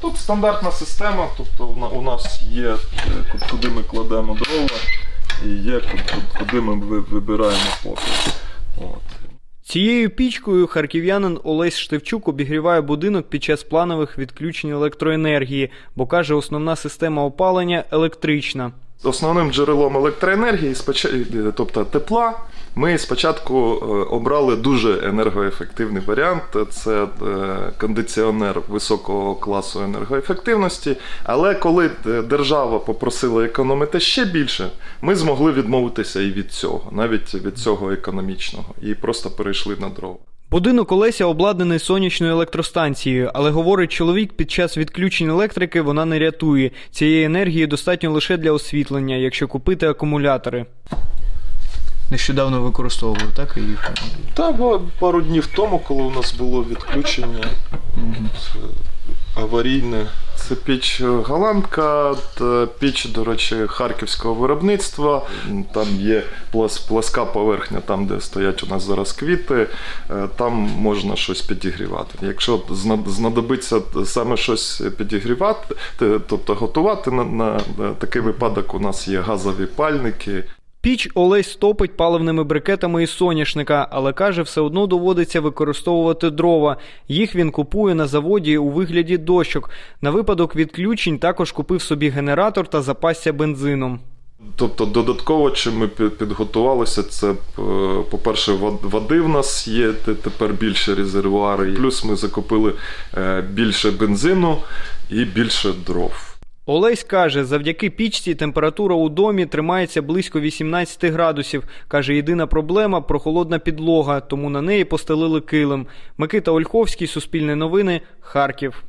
Тут стандартна система, тобто у нас є е, куди ми кладемо дрова і є ку- ку- куди ми вибираємо попіл. Цією пічкою харків'янин Олесь Штевчук обігріває будинок під час планових відключень електроенергії, бо каже, основна система опалення електрична. Основним джерелом електроенергії, е, тобто тепла, ми спочатку е, обрали дуже енергоефективний варіант. Це е, кондиціонер високого класу енергоефективності. Але коли держава попросила економити ще більше, ми змогли відмовитися і від цього, навіть від цього економічного, і просто перейшли на дрова. Будинок Олеся обладнаний сонячною електростанцією, але говорить чоловік, під час відключень електрики вона не рятує. Цієї енергії достатньо лише для освітлення, якщо купити акумулятори. Нещодавно використовували, так? І... Так, бо пару днів тому, коли у нас було відключення угу. аварійне. Це піч голландка, піч, до речі, харківського виробництва. Там є плас- пласка поверхня, там, де стоять у нас зараз квіти, е, там можна щось підігрівати. Якщо знадобиться саме щось підігрівати, тобто готувати на, на такий випадок, у нас є газові пальники. Піч Олесь топить паливними брикетами із соняшника, але каже, все одно доводиться використовувати дрова. Їх він купує на заводі у вигляді дощок. На випадок відключень також купив собі генератор та запасся бензином. Тобто додатково, чим ми підготувалися, це е, по-перше, вод- води в нас є тепер більше резервуари. Плюс ми закупили е, більше бензину і більше дров. Олесь каже, завдяки пічці температура у домі тримається близько 18 градусів. Каже, єдина проблема прохолодна підлога, тому на неї постелили килим. Микита Ольховський, Суспільне новини, Харків.